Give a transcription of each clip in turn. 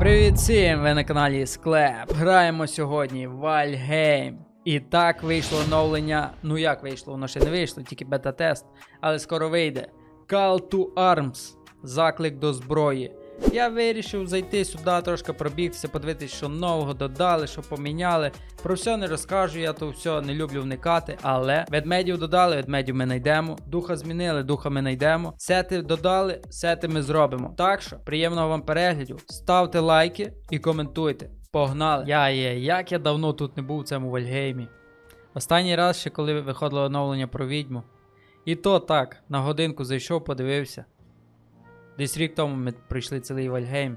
Привіт всім! Ви на каналі Склеп. Граємо сьогодні в Valheim. І так вийшло оновлення. Ну як вийшло, воно ще не вийшло, тільки бета-тест, але скоро вийде. Call to Arms. Заклик до зброї. Я вирішив зайти сюди, трошки пробігтися, подивитися, що нового додали, що поміняли. Про все не розкажу, я то все не люблю вникати, але ведмедів додали, ведмедів ми знайдемо. Духа змінили, духа ми знайдемо. Сети додали, сети ми зробимо. Так що, приємного вам перегляду. Ставте лайки і коментуйте. Погнали! Я є, як я давно тут не був в цьому Вальгеймі. Останній раз ще коли виходило оновлення про відьму. І то так, на годинку зайшов, подивився. Десь рік тому ми пройшли цілий Вальгейм.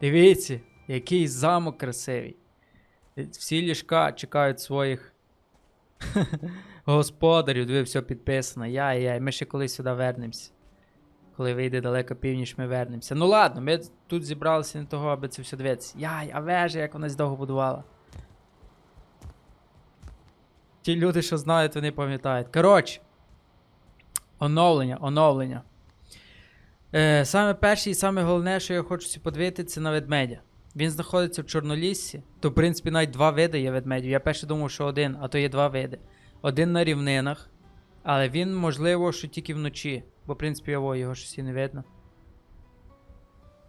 Дивіться, який замок красивий. Всі ліжка чекають своїх господарів, диви, все підписано. Яй-яй, ми ще колись сюди вернемося. Коли вийде далеко північ, ми вернемося. Ну ладно, ми тут зібралися не того, аби це все дивитися. Яй, а вежа, як вона довго будувала. Ті люди, що знають, вони пам'ятають. Коротше. Оновлення, оновлення. Е, саме перше і саме головне, що я хочу сі подивитися, це на ведмедя. Він знаходиться в Чорноліссі, то в принципі навіть два види є ведмедів. Я перше думав, що один, а то є два види. Один на рівнинах, але він, можливо, що тільки вночі, бо в принципі його, його щось і не видно.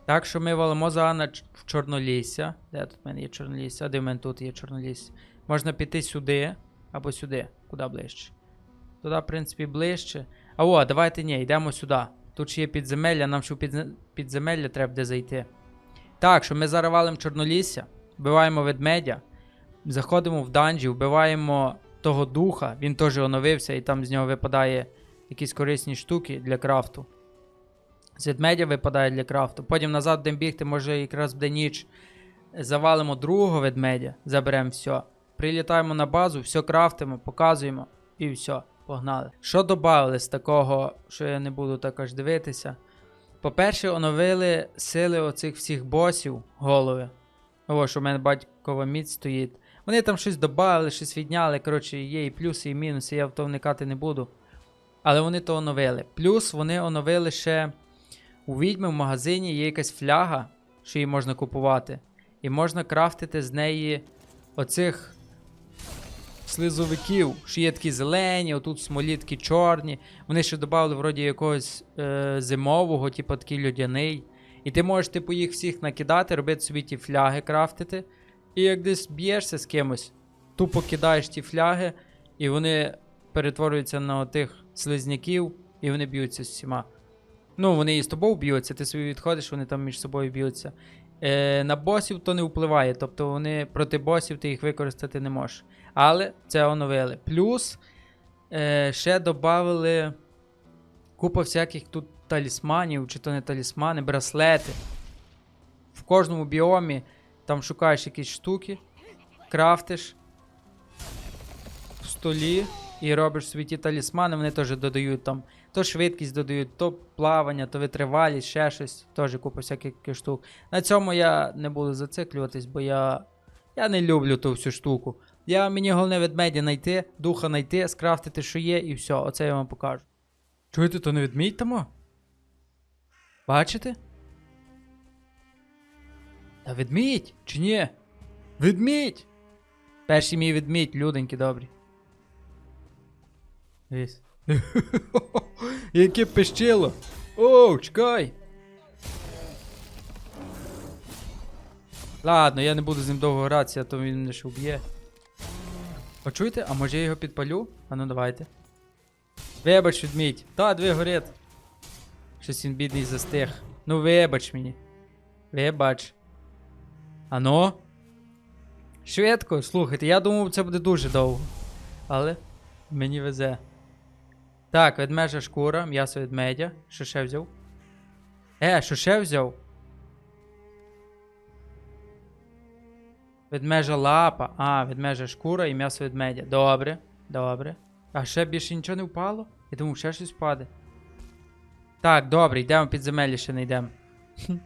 Так що ми валимо за в Чорнолісся. Де тут в мене є Чорнолісся? А де в мене тут є Чорнолісся? Можна піти сюди або сюди. Куди ближче? Туди, в принципі, ближче. А о, давайте ні, йдемо сюди. Тут ще є підземелля, нам ще в підземелля треба де зайти. Так, що ми зараз валимо Чорнолісся, вбиваємо ведмедя, заходимо в данжі, вбиваємо того духа, він теж оновився, і там з нього випадає якісь корисні штуки для крафту. З ведмедя випадає для крафту. Потім назад будемо бігти, може якраз буде ніч. Завалимо другого ведмедя, заберемо все. Прилітаємо на базу, все крафтимо, показуємо і все, погнали. Що додали з такого, що я не буду також дивитися? По-перше, оновили сили оцих всіх босів, голови. О, що в мене батькова міць стоїть. Вони там щось додали, щось відняли. Коротше, є і плюси, і мінуси, я в то вникати не буду. Але вони то оновили. Плюс вони оновили ще у відьми в магазині є якась фляга, що її можна купувати. І можна крафтити з неї оцих слизовиків, що є такі зелені, отут смолі такі чорні. Вони ще додали вроді якогось е, зимового, типу такий льодяний. І ти можеш, типу, їх всіх накидати, робити собі ті фляги крафтити. І як десь б'єшся з кимось, тупо кидаєш ті фляги, і вони перетворюються на тих слизняків, і вони б'ються з всіма. Ну, вони і з тобою б'ються, ти собі відходиш, вони там між собою б'ються. Е, на босів то не впливає, тобто вони проти босів ти їх використати не можеш. Але це оновили. Плюс е, ще додали купа всяких тут талісманів, чи то не талісмани, браслети. В кожному біомі там шукаєш якісь штуки, крафтиш в столі і робиш собі ті талісмани, вони теж додають там то швидкість додають, то плавання, то витривалість, ще щось, теж купа всяких штук. На цьому я не буду зациклюватись, бо я, я не люблю ту всю штуку. Я, мені головне ведмедя знайти, духа знайти, скрафтити, що є, і все, оце я вам покажу. Чуєте, то не ведмідь тому? Бачите? Та ведмідь, чи ні? Ведмідь! Перший мій ведмідь, люденькі добрі. Дивись. Яке пищило. Оу, чекай. Ладно, я не буду з ним довго гратися, а то він мене ще вб'є. О, чуєте? А може я його підпалю? А ну давайте. Вибач, відмідь. Та, дві горить. Щось він бідний застиг. Ну вибач мені. Вибач. Ано? Швидко, слухайте, я думав, це буде дуже довго. Але мені везе. Так, ведмежа шкура, м'ясо ведмедя. Що ще взяв? Е, що ще взяв? Ведмежа лапа. А, ведмежа шкура і м'ясо ведмедя. Добре, добре. А ще більше нічого не впало? Я думав, ще щось впаде. Так, добре, йдемо в підземелля, ще не йдемо.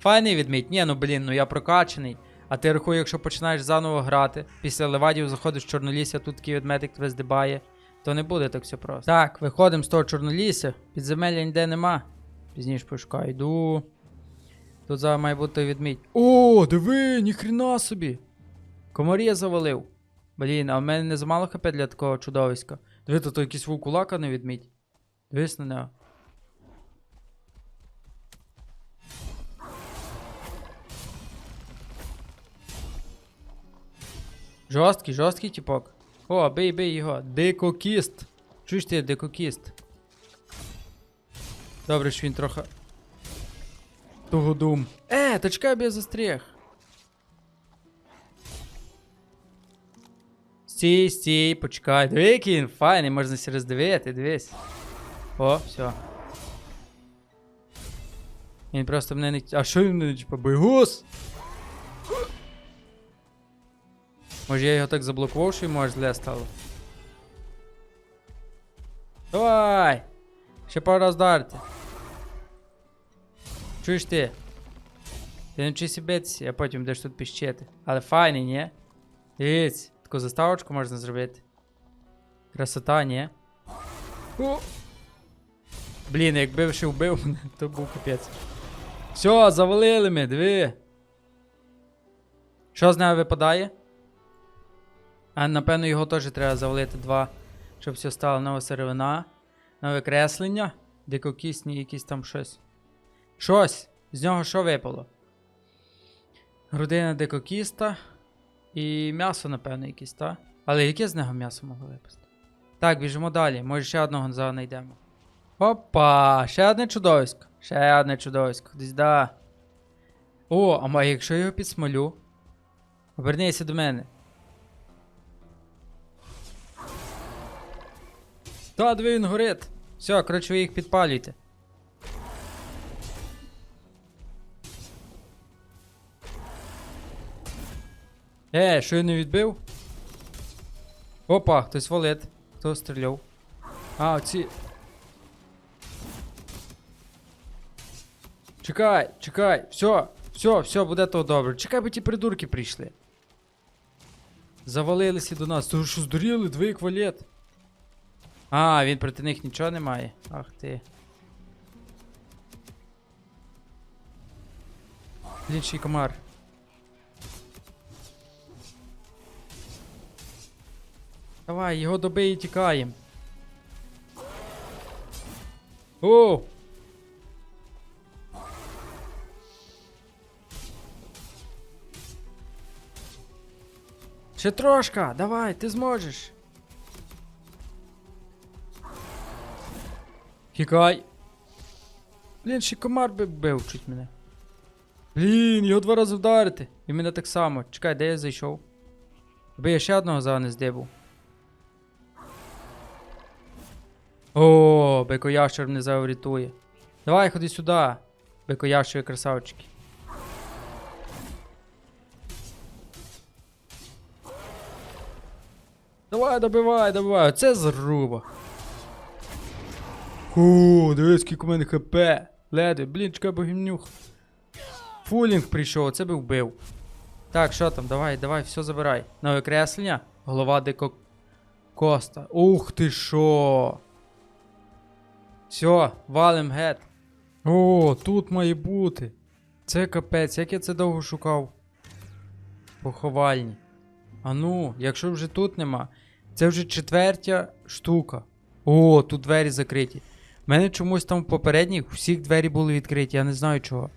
Файний відмідь. Ні, ну блін, ну я прокачаний. А ти рахуй, якщо починаєш заново грати, після левадів заходиш в чорнолісся, тут такий ведмедик тебе здибає, то не буде так все просто. Так, виходимо з того чорнолісся. Підземелля ніде нема. Пізніше пошукаю. Йду. Тут зараз має бути відмідь. О, диви, ніхрена собі. Комарія завалив. Блін, а в мене не замало хп для такого чудовиська. Диви, тут якийсь вулкулака не відмідь. Дивись на нього. Жорсткий, жорсткий типок. О, бий його. Дикокіст. Чуєш ти, дикокіст? Добре, що він трохи. Тугодум. Е, чекай, бо я. Стій, стій, почекай. Диви, він файний, можна сі роздивити, дивись. О, все. Він просто мене не. А що він мене типа бойгус? Може я його так заблокував, що йому аж зле стало. Давай! Ще пару раз. Чуєш ти? Ти не вчися битися, а потім будеш тут піщити. Але файний, ні? Дивіться, таку заставочку можна зробити. Красота, ні? О! Блін, якби ще вбив мене, то був капець. Все, завалили ми, диви. Що з нею випадає? А напевно його теж треба завалити два, щоб все стало нова сировина, нове креслення, дикокісні якісь там щось. Щось! З нього що випало? Грудина дикокіста і м'ясо, напевно, якесь, так? Але яке з нього м'ясо могло випасти? Так, біжимо далі. Може ще одного знайдемо. Опа! Ще одне чудовисько. Ще одне чудовисько. Десь да. О, а якщо я його підсмолю? Обернися до мене. Та, диви, він горить. Все, коротше, ви їх підпалюйте. Е, що я не відбив? Опа, хтось валить. Хто стріляв? А, оці. Чекай, чекай, все, все, все, буде то добре. Чекай, бо ті придурки прийшли. Завалилися до нас. Ти що здуріли? Двоїк валет. А, він проти них нічого не має. Ах ти. Лінший комар. Давай, його добий і тікаємо. О! Ще трошка, давай, ти зможеш. Тікай. Блін, ще комар би бив чуть мене. Блін, його два рази вдарити. І мене так само. Чекай, де я зайшов? Аби я ще одного за не здибав. О, бекоящер мене зараз врятує. Давай, ходи сюди. Бекоящери красавчики. Давай, добивай, добивай. Це зруба. О, дивись, скільки у мене хп. Леди, блін, чекай, богімнюх. Фулінг прийшов, це би вбив. Так, що там, давай, давай, все забирай. Нове креслення. Голова дико Коста. Ух ти що. Все, валим гет. О, тут має бути. Це капець, як я це довго шукав. Поховальні. А ну, якщо вже тут нема, це вже четвертя штука. О, тут двері закриті. У мене чомусь там в попередніх всіх двері були відкриті, я не знаю чого.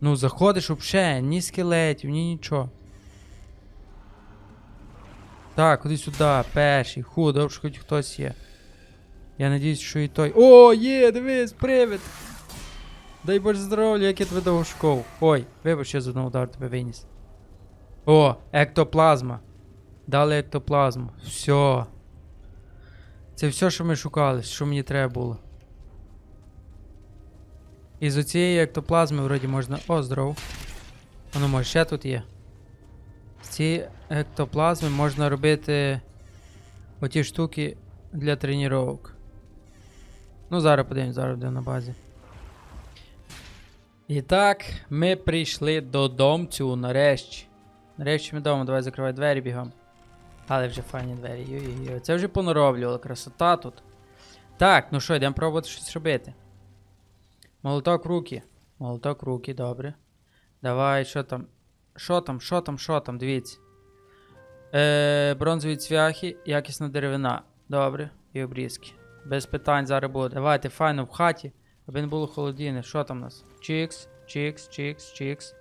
Ну, заходиш вообще, ні скелетів, ні нічого. Так, ходи сюди, перший. Ху, добре, хоч хтось є. Я надіюсь, що і той. О, є, дивись, привид! Дай Боже здоров'я, як я тебе довго шукав. Ой, вибач, я з одного удару тебе виніс. О, ектоплазма. Дали ектоплазму. Все. Це все, що ми шукали, що мені треба було. Із оцієї ектоплазми вроді можна. О, здоров. Воно може ще тут є. З цієї ектоплазми можна робити оті штуки для тренувань. Ну, зараз подивимось, зараз буде на базі. І так, ми прийшли додому нарешті. Нарешті ми вдома, давай закривай двері бігом. Але вже файні двері. Йой-йой-йой. Це вже понароблювало, красота тут. Так, ну що, йдемо пробувати щось робити. Молоток руки. Молоток руки, добре. Давай, що там? Що там, що там, що там, дивіться. Е, бронзові цвяхи, якісна деревина. Добре. І обрізки. Без питань зараз буде. Давайте файно в хаті, аби не було холодіни. Що там у нас? Чікс, чікс, чікс, чікс.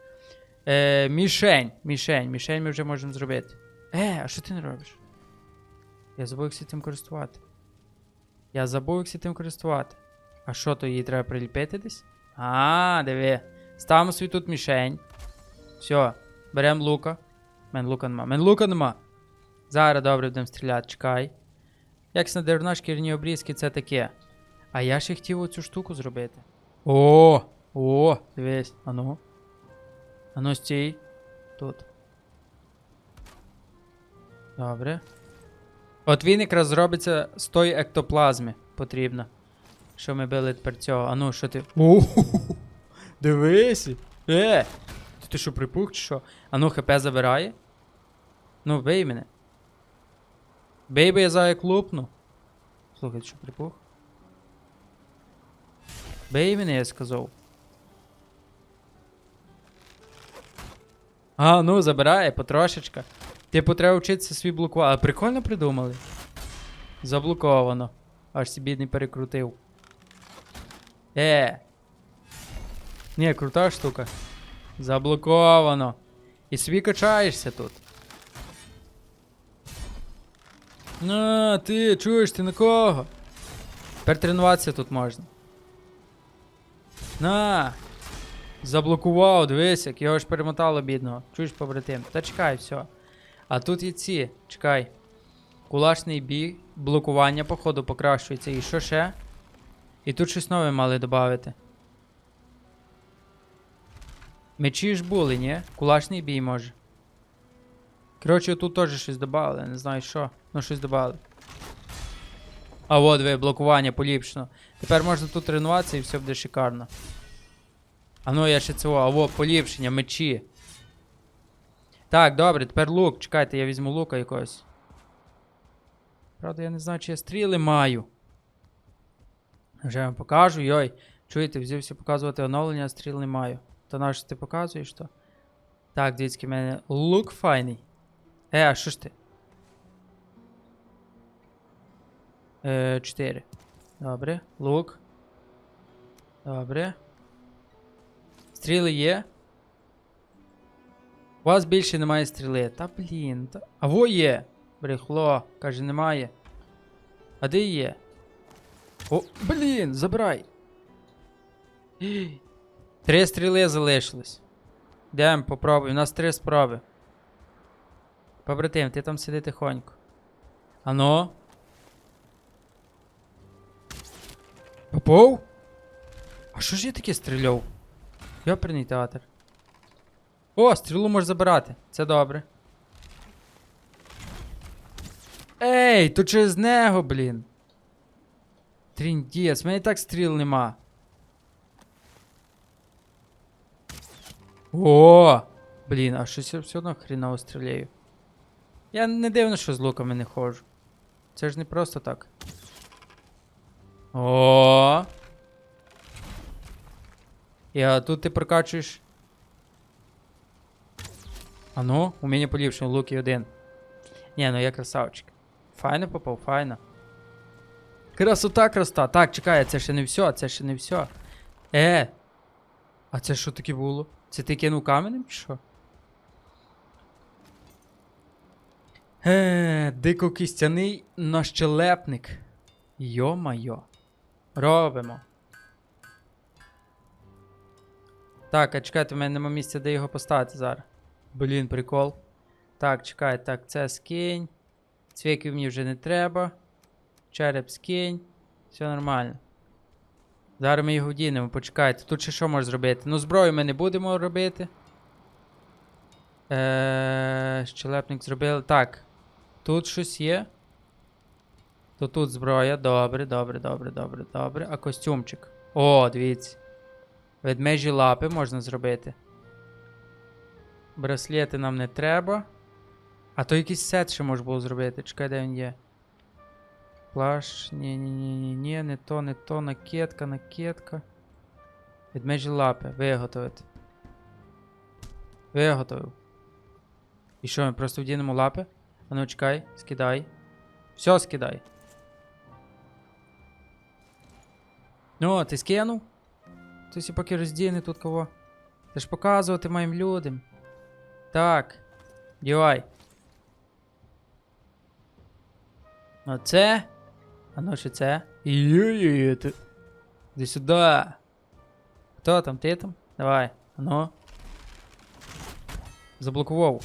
Е, мішень, мішень, мішень ми вже можемо зробити. Е, а що ти не робиш? Я забув як тим користувати. Я забув як тим користувати. А що то її треба приліпити десь? А, диви. Ставимо собі тут мішень. Все, беремо лука. Мен лука нема. Мен лука нема. Зараз добре будемо стріляти, чекай. Якісна деревна шкірні обрізки це таке. А я ще хотів оцю штуку зробити. О! О! Дивись. Ану. Ану стій. Тут. Добре. От він якраз зробиться з тої ектоплазми. Потрібно. Що ми били тепер цього. Ану, що ти. О! Дивись! Е! Ти, ти що припух чи що? Ану, хп забирає. Ну, бей мене. Бей, бо я за як лупну. Слухай, ти що припух? Бей мене, я сказав. А, ну, забирає потрошечка. Типу, треба вчитися свій блокувати. А прикольно придумали. Заблоковано. Аж собі бідний перекрутив. Е. Ні, крута штука. Заблоковано. І собі качаєшся тут. На, ти чуєш, ти на кого? Тепер тренуватися тут можна. На. Заблокував, дивись, як його ж перемотало бідного. Чуєш, побратим? Та чекай, все. А тут є ці, чекай. Кулачний бій, блокування, походу, покращується. І що ще? І тут щось нове мали додати. Мечі ж були, ні? Кулачний бій може. Коротше, тут теж щось додали, не знаю що. Ну щось додали. А от ви, блокування поліпшено. Тепер можна тут тренуватися і все буде шикарно. А ну я ще цього, а во, поліпшення, мечі. Так, добре, тепер лук. Чекайте, я візьму лука якогось. Правда, я не знаю, чи я стріли маю. Вже вам покажу, йой. Чуєте, взявся показувати оновлення, а стріл не маю. То на що ти показуєш то? Так, дивіться, в мене лук файний. Е, а що ж ти? Е, 4. Добре. Лук. Добре. Стріли є. У вас більше немає стріли. Та блін. Та... А во є. Брехло. Каже, немає. А де є? О, блін, забирай. Три стріли залишилось. Йдемо, попробуй. У нас три спроби. Побратим, ти там сиди тихонько. Ано. Попов? А що ж я таке стріляв? Йоперний театр. О, стрілу можеш забирати. Це добре. Ей, то через нього, блін. Тріндіс, в мене і так стріл нема. О! Блін, а щось я все одно хріново стріляю. Я не дивно, що з луками не ходжу. Це ж не просто так. О! А тут ти прокачуєш. А ну, уміння поліпшено, лук і один. Ні, ну я красавчик. Файно попав, файно. Красота, красота. Так, чекай, це ще не все, це ще не все. Е. А це що таке було? Це ти кинув каменем чи що? Е, дикокістяний нащелепник. Йо-майо. Робимо. Так, а чекайте, в мене нема місця, де його поставити зараз. Блін, прикол. Так, чекай, так, це скинь. Цвіків мені вже не треба. Череп скинь. Все нормально. Зараз ми його вдінемо, почекайте. Тут ще що можна зробити? Ну, зброю ми не будемо робити. Е, щелепник зробили. Так. Тут щось є. То тут зброя. Добре, добре, добре, добре, добре. А костюмчик. О, дивіться. Ведмежі лапи можна зробити. Браслети нам не треба. А то якийсь сет ще можна було зробити. Чекай, де він є. Плащ. Ні, ні, ні, ні, ні, не то, не то, накидка, накидка. Ведмежі лапи. Виготовити. Виготовив. І що, ми просто вдінемо лапи? А ну чекай, скидай. Все скидай. Ну, ти скинув? Хтось і поки роздіне тут кого. Ти ж показувати моїм людям. Так. Дівай. Оце. А ну ще це. Йо-йо-йо, ти. Іди сюди. Хто там? Ти там? Давай. А ну. Заблокував.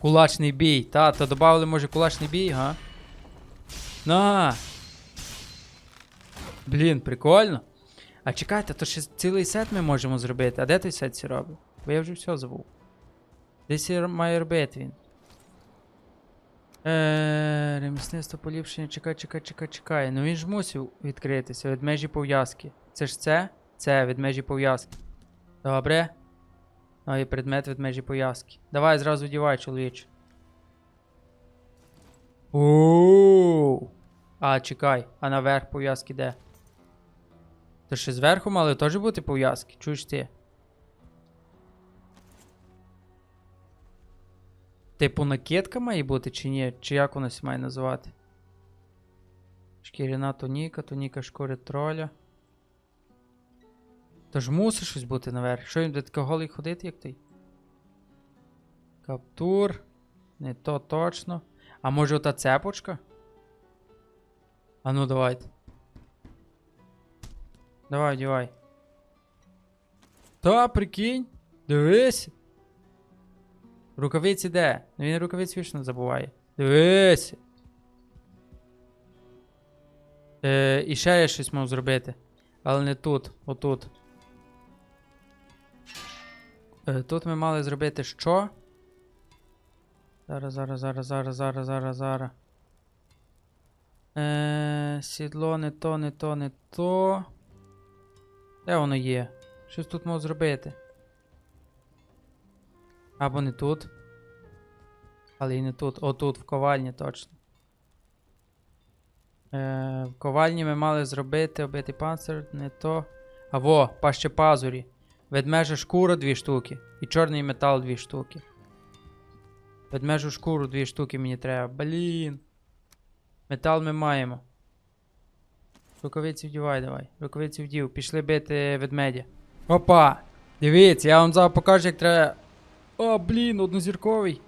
Кулачний бій. Та, то додали, може, кулачний бій, га? На! Блін, прикольно. А чекайте, то ще цілий сет ми можемо зробити. А де той сет ці робить? Бо я вже все забув. Десь має робити він. Е, ремісництво поліпшення, чекай, чекай, чекай, чекай. Ну він ж мусив відкритися. Ведмежі пов'язки. Це ж це? Це ведмежі пов'язки. Добре. Ну і предмет ведмежі пов'язки. Давай зразу вдівай, чоловіче. Оу. А, чекай, а наверх пов'язки де? То ще зверху мали теж бути пов'язки, чуєш ти? Типу накидка має бути чи ні? Чи як воно має називати? Шкіряна тоніка, тоніка шкури троля. Тож мусить щось бути наверх. Що він буде таке голий ходити, як той? Каптур. Не то точно. А може ота цепочка? А ну давайте. Давай, давай. Та, прикинь. Дивись. Рукавиці де? Ну він рукавиці вічно забуває. Дивись. Е, і ще я щось мав зробити. Але не тут, отут. Е, тут ми мали зробити що? Зараз, зараз, зараз, зараз, зараз, зараз, зараз. Е, сідло, не то, не то, не то. Де воно є? Щось тут мав зробити. Або не тут. Але і не тут. О, тут, в ковальні точно. Е, в ковальні ми мали зробити обитий панцир, не то. А во, паще пазурі. Ведмежа шкура дві штуки. І чорний метал дві штуки. Ведмежу шкуру дві штуки мені треба. Блін. Метал ми маємо. Рукавиці вдівай давай. Рукавиці вдів. Пішли бити ведмедя. Опа! Дивіться, я вам зараз покажу, як треба. О, блін, однозірковий.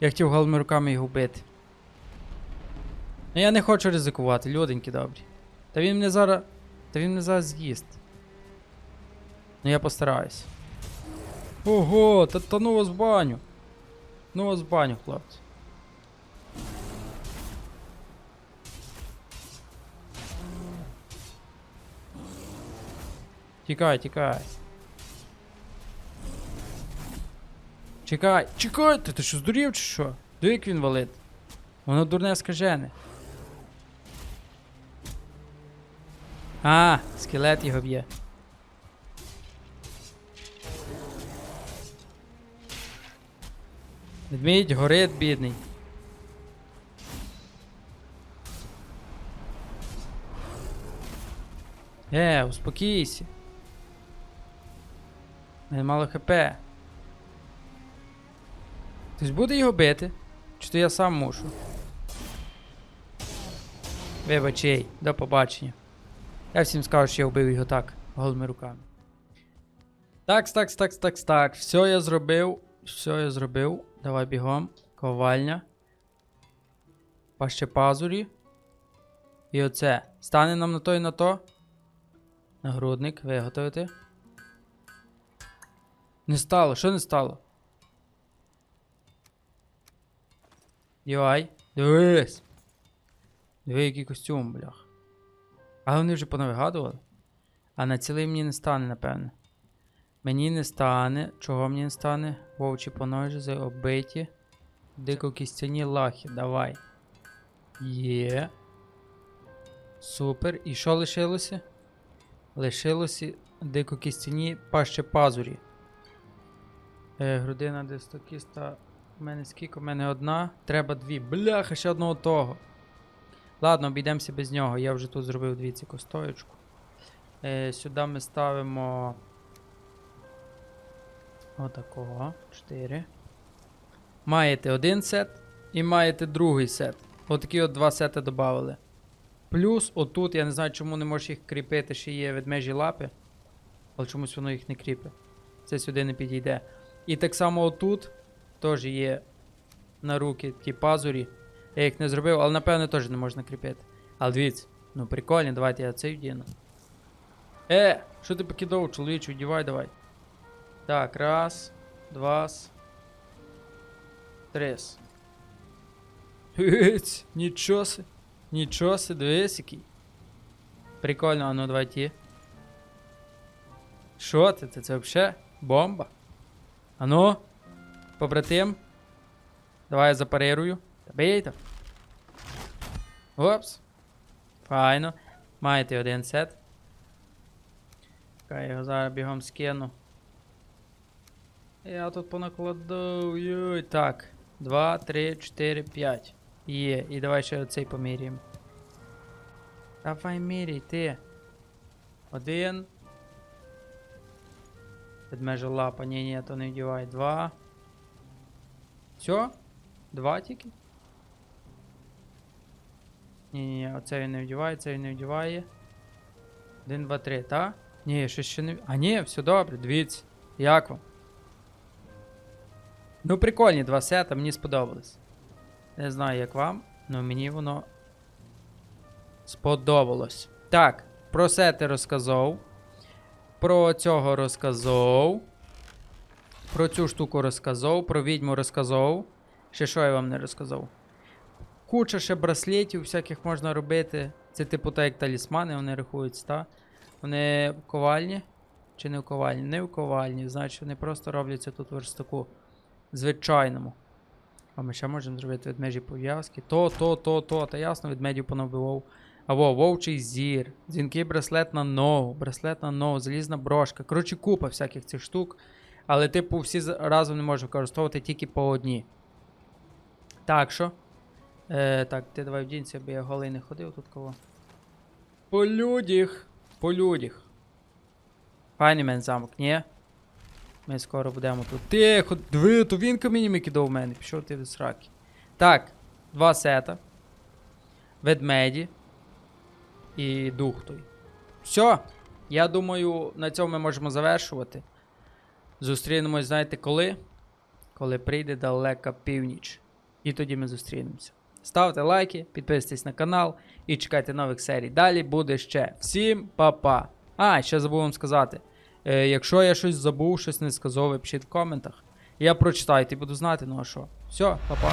Я хотів голими руками його вбити. Ну я не хочу ризикувати, люденькі добрі. Та він мене зараз. Та він мене зараз з'їсть. Ну я постараюсь. Ого, та, та ну вас в баню. Ну вас в баню, хлопці. Тікай, тікай. Чекай, чекай, ти, ти що здурів чи що? Диви, як він валить. Воно дурне скажене. А, скелет його б'є. Ведмідь горить, бідний. Е, успокійся. Мене мало хп. Хтось буде його бити? Чи то я сам мушу? Вибачей, до побачення. Я всім скажу, що я вбив його так, голими руками. Такс, такс, такс, такс, так. Все я зробив. Все я зробив. Давай бігом. Ковальня. Паще пазурі. І оце. Стане нам на то і на то. Нагрудник, виготовити. Не стало, що не стало? Йой, дивись. Диви, який костюм, блях. Але вони вже понавигадували. А на цілий мені не стане, напевне. Мені не стане. Чого мені не стане? Вовчі поножі, оббиті. Дико кістяні лахи. Давай. Є. Супер. І що лишилося? Лишилося дико кістяні паще пазурі. Е, грудина дистокіста. У мене скільки? У мене одна. Треба дві. Бляха, ще одного того. Ладно, обійдемося без нього. Я вже тут зробив дві ці костоєчку. Е, сюди ми ставимо. Отакого. 4. Маєте один сет і маєте другий сет. Отакі от два сети додали. Плюс отут, я не знаю, чому не можеш їх кріпити, ще є ведмежі лапи. Але чомусь воно їх не кріпить. Це сюди не підійде. І так само отут теж є на руки ті пазурі. Я їх не зробив, але напевно теж не можна кріпити. Але дивіться, ну прикольно, давайте я цей вдіну. Е, що ти покидав, чоловіче, вдівай давай. Так, раз, два, три. Гиць, нічого си. Нічого си, дивись який. Прикольно, а ну давай. Що ти? Це, це взагалі бомба. Ану, побратим. Давай я запарирую. Та. Опс. Файно. Маєте один сет. Я його зараз бігом скину. Я тут понакладав. Йой. Так. Два, три, чотири, п'ять. Є. І давай ще оцей поміряємо. Давай міряй, ти. Один. Ведмежа лапа. Ні, ні, то не вдівай. Два. Все? Два тільки? Ні, ні, ні, оце він не вдіває, це він не вдіває. Один, два, три, та? Ні, щось ще не. А ні, все добре, дивіться. Як вам? Ну, прикольні два сета, мені сподобались. Не знаю, як вам, але мені воно сподобалось. Так, про сети розказав. Про цього розказав. Про цю штуку розказав, про відьму розказав. Ще що я вам не розказав? Куча ще браслетів всяких можна робити. Це типу так як талісмани, вони рахуються, та? Вони в ковальні? Чи не в ковальні? Не в ковальні, значить вони просто робляться тут в верстаку. Звичайному. А ми ще можемо зробити ведмежі пов'язки. То, то, то, то. Та ясно, ведмедів понабивав. Або вовчий зір, дзвінкий браслет на ногу, браслет на ногу, залізна брошка. Коротше, купа всяких цих штук. Але, типу, всі разом не можна використовувати тільки по одній. Так що. Е, так, ти давай вдінься, бо я голий не ходив тут кого. По людях. По людях. Файний замок, ні? Ми скоро будемо тут. Тихо, диви, то він каміннями кидав в мене. Пішов ти до сраки. Так, два сета. Ведмеді. І дух той. Все. Я думаю, на цьому ми можемо завершувати. Зустрінемось, знаєте, коли? Коли прийде далека північ. І тоді ми зустрінемося. Ставте лайки, підписуйтесь на канал і чекайте нових серій. Далі буде ще. Всім па-па. А, ще забув вам сказати. Е, якщо я щось забув, щось не сказав, ви пишіть в коментах. Я прочитаю і буду знати, ну а що. Все, па-па.